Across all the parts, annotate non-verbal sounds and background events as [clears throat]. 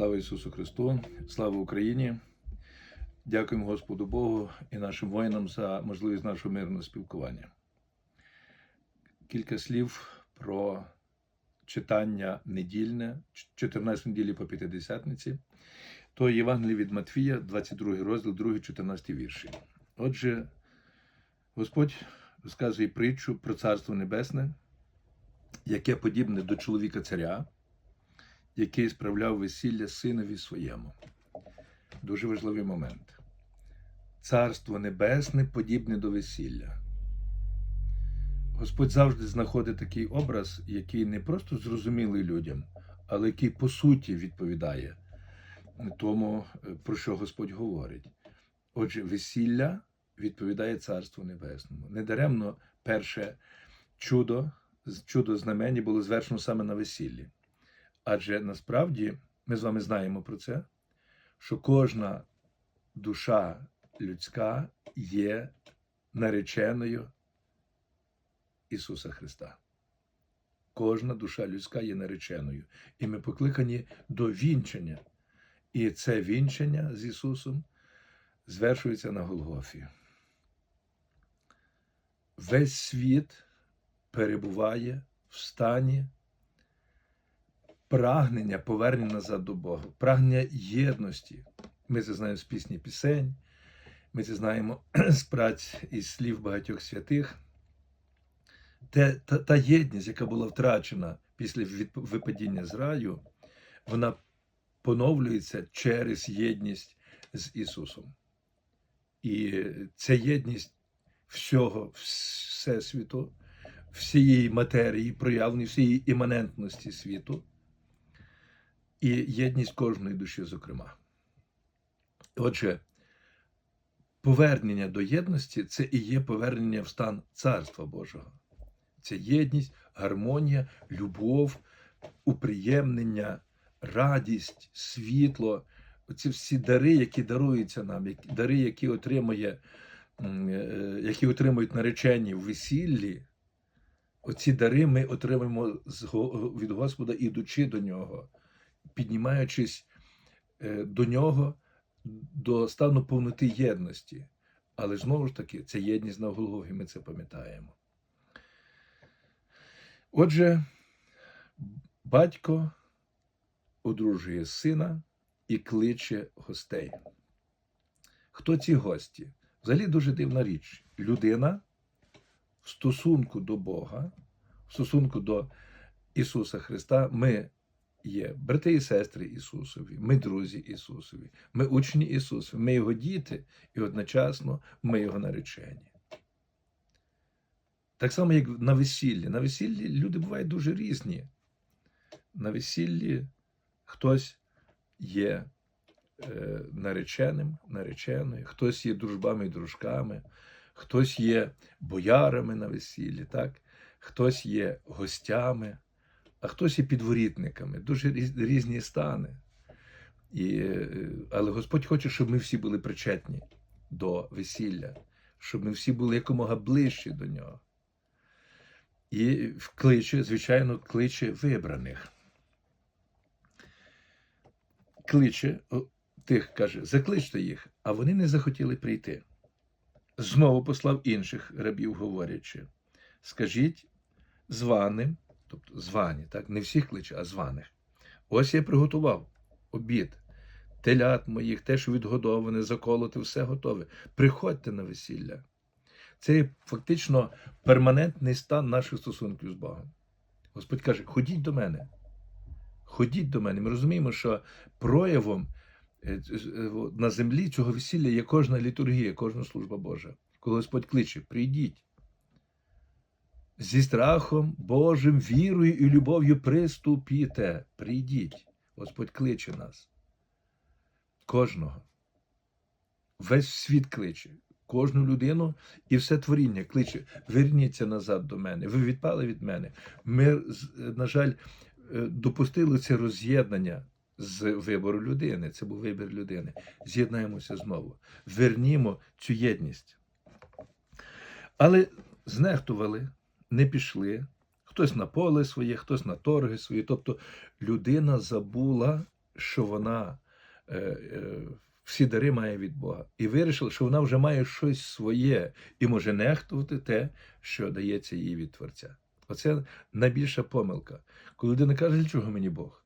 Слава Ісусу Христу, слава Україні. Дякуємо Господу Богу і нашим воїнам за можливість нашого мирного спілкування. Кілька слів про читання недільне, 14 неділі по п'ятидесятниці. То Євангеліє від Матфія, 22 розділ, 2, 14 вірші. Отже, Господь розказує притчу про Царство Небесне, яке подібне до чоловіка царя, який справляв весілля синові своєму. Дуже важливий момент. Царство Небесне подібне до весілля. Господь завжди знаходить такий образ, який не просто зрозумілий людям, але який по суті відповідає тому, про що Господь говорить. Отже, весілля відповідає Царству Небесному. Недаремно перше чудо, чудо знамені було звершено саме на весіллі. Адже насправді ми з вами знаємо про це, що кожна душа людська є нареченою Ісуса Христа. Кожна душа людська є нареченою. І ми покликані до вінчення. І це вінчення з Ісусом звершується на Голгофі. Весь світ перебуває в стані прагнення повернення назад до Бога, прагнення єдності. Ми це знаємо з пісні пісень, ми це знаємо [clears throat] з праць і слів багатьох святих. Те, та, та єдність, яка була втрачена після випадіння з раю, вона поновлюється через єдність з Ісусом. І ця єдність всього Всесвіту, всієї матерії, проявлені, всієї іманентності світу, і єдність кожної душі, зокрема. Отже, повернення до єдності це і є повернення в стан Царства Божого. Це єдність, гармонія, любов, уприємнення, радість, світло. Оці всі дари, які даруються нам, дари, які отримує, які отримують наречені в весіллі. Оці дари ми отримуємо від Господа, ідучи до нього піднімаючись до нього до стану повноти єдності. Але знову ж таки, це єдність на Голгофі, ми це пам'ятаємо. Отже, батько одружує сина і кличе гостей. Хто ці гості? Взагалі дуже дивна річ. Людина в стосунку до Бога, в стосунку до Ісуса Христа, ми є брати і сестри Ісусові, ми друзі Ісусові, ми учні Ісусові, ми Його діти, і одночасно ми Його наречені. Так само, як на весіллі. На весіллі люди бувають дуже різні. На весіллі хтось є е, нареченим, нареченою, хтось є дружбами і дружками, хтось є боярами на весіллі, так? хтось є гостями а хтось і підворітниками, дуже різні стани. І, е, Але Господь хоче, щоб ми всі були причетні до весілля, щоб ми всі були якомога ближчі до нього. І кличе, звичайно, кличе вибраних. Кличе тих, каже, закличте їх, а вони не захотіли прийти. Знову послав інших рабів, говорячи: скажіть званим, тобто звані, так, не всіх кличе, а званих. Ось я приготував обід, телят моїх, теж відгодоване, заколоти, все готове. Приходьте на весілля. Це фактично перманентний стан наших стосунків з Богом. Господь каже: ходіть до мене. Ходіть до мене. Ми розуміємо, що проявом е, е, на землі цього весілля є кожна літургія, кожна служба Божа. Коли Господь кличе, прийдіть зі страхом Божим, вірою і любов'ю приступіте. Прийдіть. Господь кличе нас. Кожного. Весь світ кличе, кожну людину і все творіння кличе. Верніться назад до мене. Ви відпали від мене. Ми, на жаль, е, допустили це роз'єднання з вибору людини. Це був вибір людини. З'єднаємося знову. Вернімо цю єдність. Але знехтували не пішли. Хтось на поле своє, хтось на торги свої. Тобто людина забула, що вона е, е, всі дари має від Бога, і вирішила, що вона вже має щось своє і може нехтувати те, що дається їй від Творця. Оце найбільша помилка. Коли людина каже, для чого мені Бог?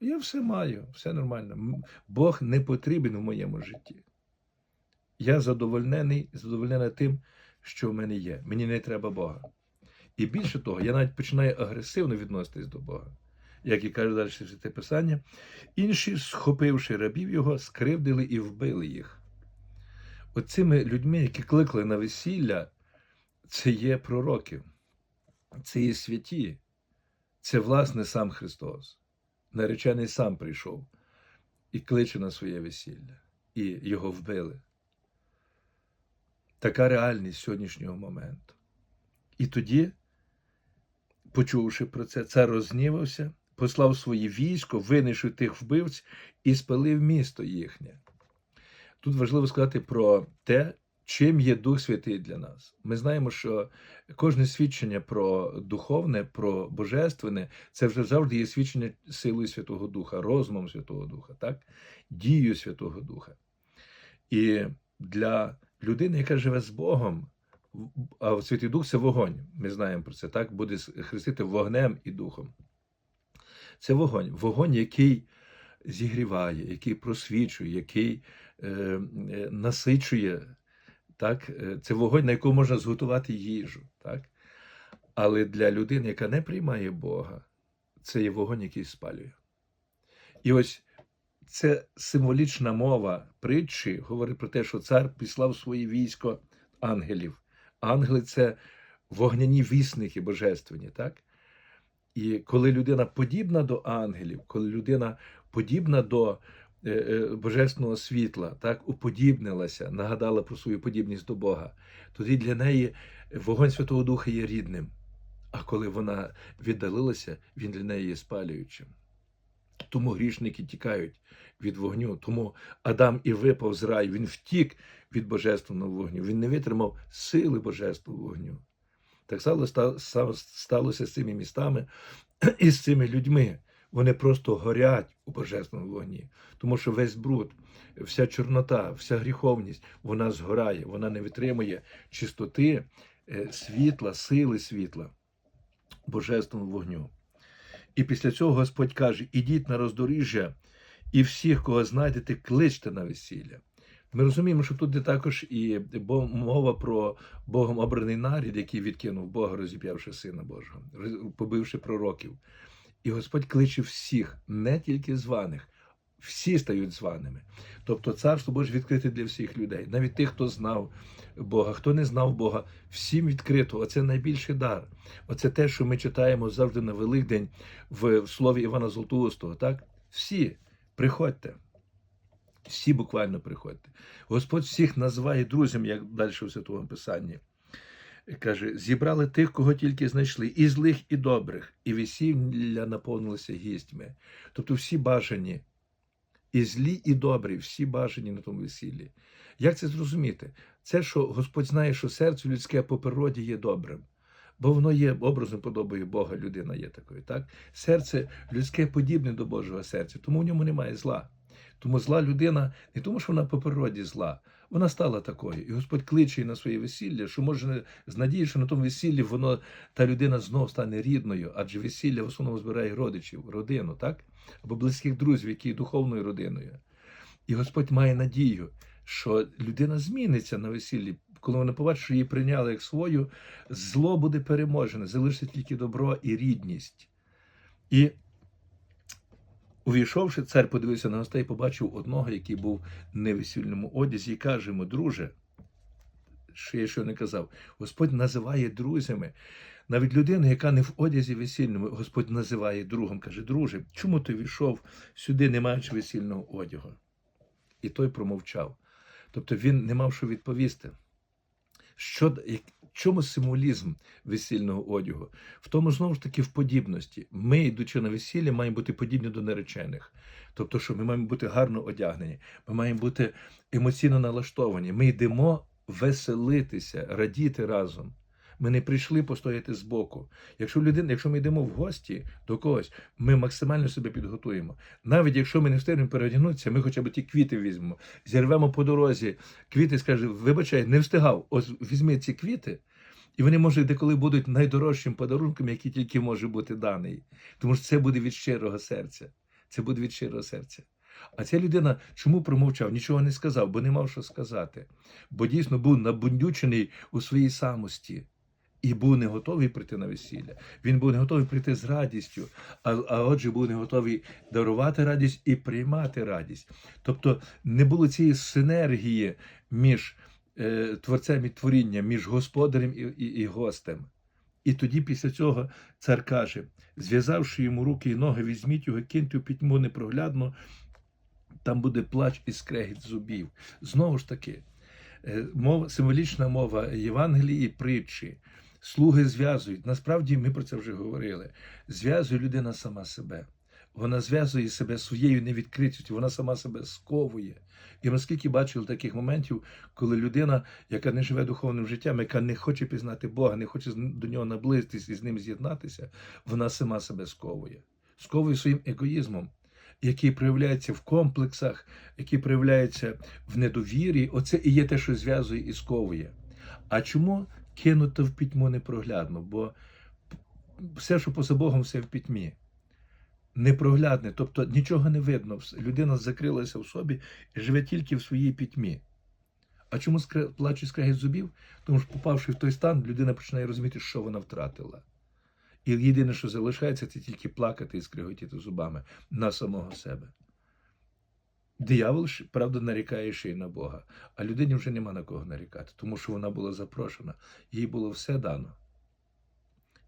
Я все маю, все нормально. Бог не потрібен в моєму житті. Я задовольнений, задовольнена тим, що в мене є. Мені не треба Бога. І більше того, я навіть починаю агресивно відноситись до Бога. Як і каже далі святе Писання, інші, схопивши рабів його, скривдили і вбили їх. Оцими людьми, які кликали на весілля, це є пророки, це є святі, це власне сам Христос. Наречений сам прийшов і кличе на своє весілля, і його вбили. Така реальність сьогоднішнього моменту. І тоді, почувши про це, цар рознівався, послав своє військо, винайшов тих вбивць і спалив місто їхнє. Тут важливо сказати про те, чим є Дух Святий для нас. Ми знаємо, що кожне свідчення про духовне, про божественне, це вже завжди є свідчення силою Святого Духа, розумом Святого Духа, так? дією Святого Духа. І для людини, яка живе з Богом, а Святий Дух це вогонь. Ми знаємо про це, так? Буде хрестити вогнем і духом. Це вогонь, вогонь, який зігріває, який просвічує, який е, е, насичує. Так? Е, Це вогонь, на якому можна зготувати їжу. Так? Але для людини, яка не приймає Бога, це є вогонь, який спалює. І ось це символічна мова притчі говорить про те, що цар післав своє військо ангелів. Ангели це вогняні вісники божественні, так? І коли людина подібна до ангелів, коли людина подібна до е, е, божественного світла, так уподібнилася, нагадала про свою подібність до Бога, тоді для неї вогонь Святого Духа є рідним. А коли вона віддалилася, він для неї є спалюючим. Тому грішники тікають від вогню. Тому Адам і випав з раю, він втік від божественного вогню, він не витримав сили божественного вогню. Так само сталося з цими містами [clears throat] і з цими людьми. Вони просто горять у божественному вогні, тому що весь бруд, вся чорнота, вся гріховність, вона згорає, вона не витримує чистоти, е, світла, сили світла, божественного вогню. І після цього Господь каже: ідіть на роздоріжжя, і всіх, кого знайдете, кличте на весілля. Ми розуміємо, що тут також і мова про Богом обраний нарід, який відкинув Бога, розіп'явши Сина Божого, побивши пророків. І Господь кличе всіх, не тільки званих, всі стають званими. Тобто царство Боже відкрите для всіх людей, навіть тих, хто знав Бога, хто не знав Бога, всім відкрито. Оце найбільший дар. Оце те, що ми читаємо завжди на Великдень в слові Івана Золотоустого. Так? Всі приходьте. Всі буквально приходьте. Господь всіх називає друзям, як далі в Святому Писанні. Каже: зібрали тих, кого тільки знайшли, і злих, і добрих, і весілля наповнилися гістьми. Тобто всі бажані, і злі, і добрі, всі бажані на тому весіллі. Як це зрозуміти? Це, що Господь знає, що серце людське по природі є добрим. Бо воно є образом подобою Бога, людина є такою. Так? Серце людське подібне до Божого серця, тому в ньому немає зла. Тому зла людина не тому, що вона по природі зла, вона стала такою. І Господь кличе її на своє весілля, що може з надією, що на тому весіллі воно та людина знов стане рідною, адже весілля в основному збирає родичів, родину, так? Або близьких друзів, які є духовною родиною. І Господь має надію, що людина зміниться на весіллі, коли вона побачить, що її прийняли як свою, зло буде переможене, залишиться тільки добро і рідність. І Увійшовши, цар подивився на гостей, побачив одного, який був в невесільному одязі, і каже йому, друже, що я що не казав, Господь називає друзями. Навіть людину, яка не в одязі весільному, Господь називає другом. Каже, друже, чому ти війшов сюди, не маючи весільного одягу? І той промовчав. Тобто він не мав що відповісти. Що, чому символізм весільного одягу? В тому знову ж таки в подібності. Ми, йдучи на весілля, маємо бути подібні до наречених. Тобто, що ми маємо бути гарно одягнені, ми маємо бути емоційно налаштовані. Ми йдемо веселитися, радіти разом. Ми не прийшли постояти збоку. Якщо людина, якщо ми йдемо в гості до когось, ми максимально себе підготуємо. Навіть якщо ми не встигнемо переодягнутися, ми хоча б ті квіти візьмемо, зірвемо по дорозі. Квіти скаже, вибачай, не встигав. Ось візьми ці квіти. І вони, може, деколи будуть найдорожчим подарунком, який тільки може бути даний. Тому що це буде від щирого серця. Це буде від щирого серця. А ця людина чому промовчав? Нічого не сказав, бо не мав що сказати. Бо дійсно був набундючений у своїй самості і був не готовий прийти на весілля. Він був не готовий прийти з радістю, а, а отже, був не готовий дарувати радість і приймати радість. Тобто не було цієї синергії між е, творцем і творінням, між господарем і, і, і гостем. І тоді, після цього, цар каже: зв'язавши йому руки і ноги, візьміть його, киньте у пітьму непроглядно, там буде плач і скрегіт зубів. Знову ж таки, е, мова, символічна мова Євангелії і притчі. Слуги зв'язують. Насправді ми про це вже говорили. Зв'язує людина сама себе. Вона зв'язує себе своєю невідкритістю, вона сама себе сковує. І ми скільки бачили таких моментів, коли людина, яка не живе духовним життям, яка не хоче пізнати Бога, не хоче до нього наблизитись і з ним з'єднатися, вона сама себе сковує. Сковує своїм егоїзмом, який проявляється в комплексах, який проявляється в недовірі. Оце і є те, що зв'язує і сковує. А чому кинуто в пітьму непроглядно? Бо все, що поза Богом, все в пітьмі. Непроглядне, тобто нічого не видно. Людина закрилася в собі і живе тільки в своїй пітьмі. А чому плаче скрегіт зубів? Тому що, попавши в той стан, людина починає розуміти, що вона втратила. І єдине, що залишається, це тільки плакати і скриготіти зубами на самого себе. Диявол, ж, правда, нарікає ще й на Бога, а людині вже нема на кого нарікати, тому що вона була запрошена, їй було все дано.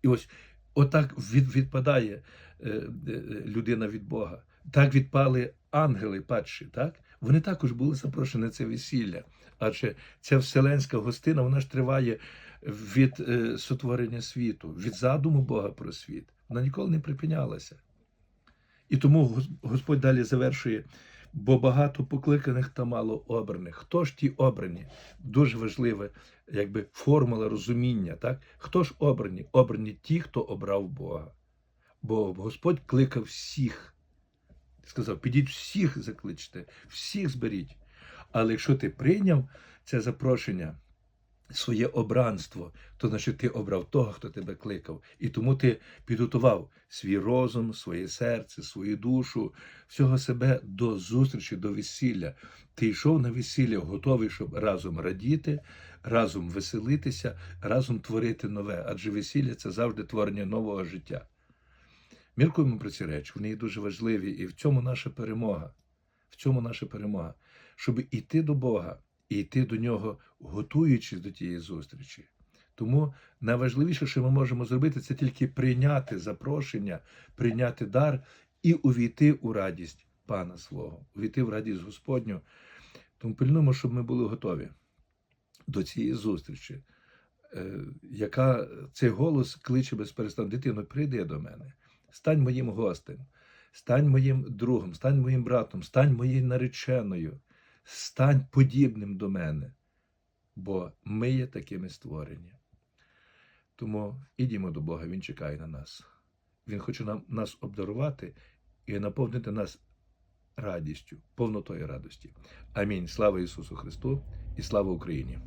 І ось отак від, відпадає е, е, людина від Бога. Так відпали ангели падші, так? Вони також були запрошені на це весілля. Адже ця вселенська гостина, вона ж триває від е, сотворення світу, від задуму Бога про світ. Вона ніколи не припинялася. І тому Господь далі завершує, бо багато покликаних та мало обраних. Хто ж ті обрані? Дуже важлива якби формула розуміння. Так? Хто ж обрані? Обрані ті, хто обрав Бога. Бо Господь кликав всіх. Сказав, підіть всіх закличте, всіх зберіть. Але якщо ти прийняв це запрошення, своє обранство, то значить ти обрав того, хто тебе кликав. І тому ти підготував свій розум, своє серце, свою душу, всього себе до зустрічі, до весілля. Ти йшов на весілля, готовий, щоб разом радіти, разом веселитися, разом творити нове. Адже весілля це завжди творення нового життя. Міркуємо про ці речі, вони дуже важливі, і в цьому наша перемога. В цьому наша перемога, щоб іти до Бога і йти до нього, готуючись до тієї зустрічі. Тому найважливіше, що ми можемо зробити, це тільки прийняти запрошення, прийняти дар і увійти у радість Пана свого, увійти в радість Господню. Тому пильнуємо, щоб ми були готові до цієї зустрічі, е, яка цей голос кличе без перестану. Дитино, прийди до мене, стань моїм гостем, стань моїм другом, стань моїм братом, стань моєю нареченою, стань подібним до мене, бо ми є такими створені. Тому ідімо до Бога, Він чекає на нас. Він хоче нам, нас обдарувати і наповнити нас радістю, повнотою радості. Амінь. Слава Ісусу Христу і слава Україні!